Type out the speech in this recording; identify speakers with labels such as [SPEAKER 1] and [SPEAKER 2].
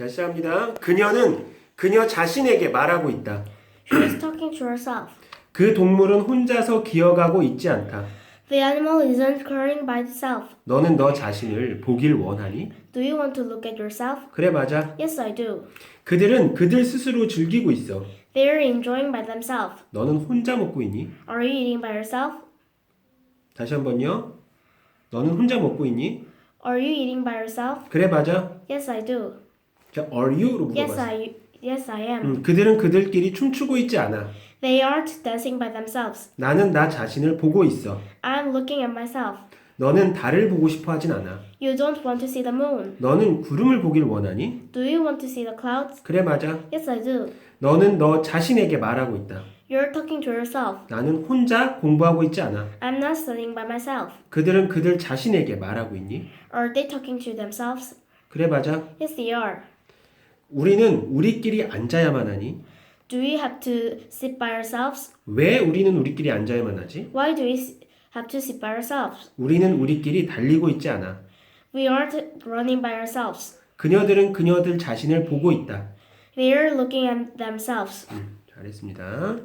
[SPEAKER 1] 다시 합니다. 그녀는 그녀 자신에게 말하고 있다.
[SPEAKER 2] She is talking to herself.
[SPEAKER 1] 그 동물은 혼자서 기어가고 있지 않다.
[SPEAKER 2] The animal isn't crying by itself.
[SPEAKER 1] 너는 너 자신을 보길 원하니?
[SPEAKER 2] Do you want to look at yourself?
[SPEAKER 1] 그래 맞아.
[SPEAKER 2] Yes, I do.
[SPEAKER 1] 그들은 그들 스스로 즐기고 있어.
[SPEAKER 2] They are enjoying by themselves.
[SPEAKER 1] 너는 혼자 먹고 있니?
[SPEAKER 2] Are you eating by yourself?
[SPEAKER 1] 다시 한번요. 너는 혼자 먹고 있니?
[SPEAKER 2] Are you eating by yourself?
[SPEAKER 1] 그래 맞아.
[SPEAKER 2] Yes, I do.
[SPEAKER 1] 자, are you로
[SPEAKER 2] Yes,
[SPEAKER 1] 물어봤어.
[SPEAKER 2] I yes, I am.
[SPEAKER 1] 음, 그들은 그들끼리 춤추고 있지 않아.
[SPEAKER 2] They aren't dancing by themselves.
[SPEAKER 1] 나는 나 자신을 보고 있어.
[SPEAKER 2] I'm looking at myself.
[SPEAKER 1] 너는 달을 보고 싶어 하진 않아.
[SPEAKER 2] You don't want to see the moon.
[SPEAKER 1] 너는 구름을 보길 원하니?
[SPEAKER 2] Do you want to see the clouds?
[SPEAKER 1] 그래 맞아.
[SPEAKER 2] Yes, I do.
[SPEAKER 1] 너는 너 자신에게 말하고 있다.
[SPEAKER 2] You're talking to yourself.
[SPEAKER 1] 나는 혼자 공부하고 있지 않아.
[SPEAKER 2] I'm not studying by myself.
[SPEAKER 1] 그들은 그들 자신에게 말하고 있니?
[SPEAKER 2] Are they talking to themselves?
[SPEAKER 1] 그래 맞아.
[SPEAKER 2] Yes, they are.
[SPEAKER 1] 우리는 우리끼리 앉아야만 하니?
[SPEAKER 2] Do we have to sit by ourselves?
[SPEAKER 1] 왜 우리는 우리끼리 앉아야만 하지?
[SPEAKER 2] Why do we have to sit by ourselves?
[SPEAKER 1] 우리는 우리끼리 달리고 있지 않아.
[SPEAKER 2] We aren't running by ourselves.
[SPEAKER 1] 그녀들은 그녀들 자신을 보고 있다.
[SPEAKER 2] They are looking at themselves.
[SPEAKER 1] 음, 잘했습니다.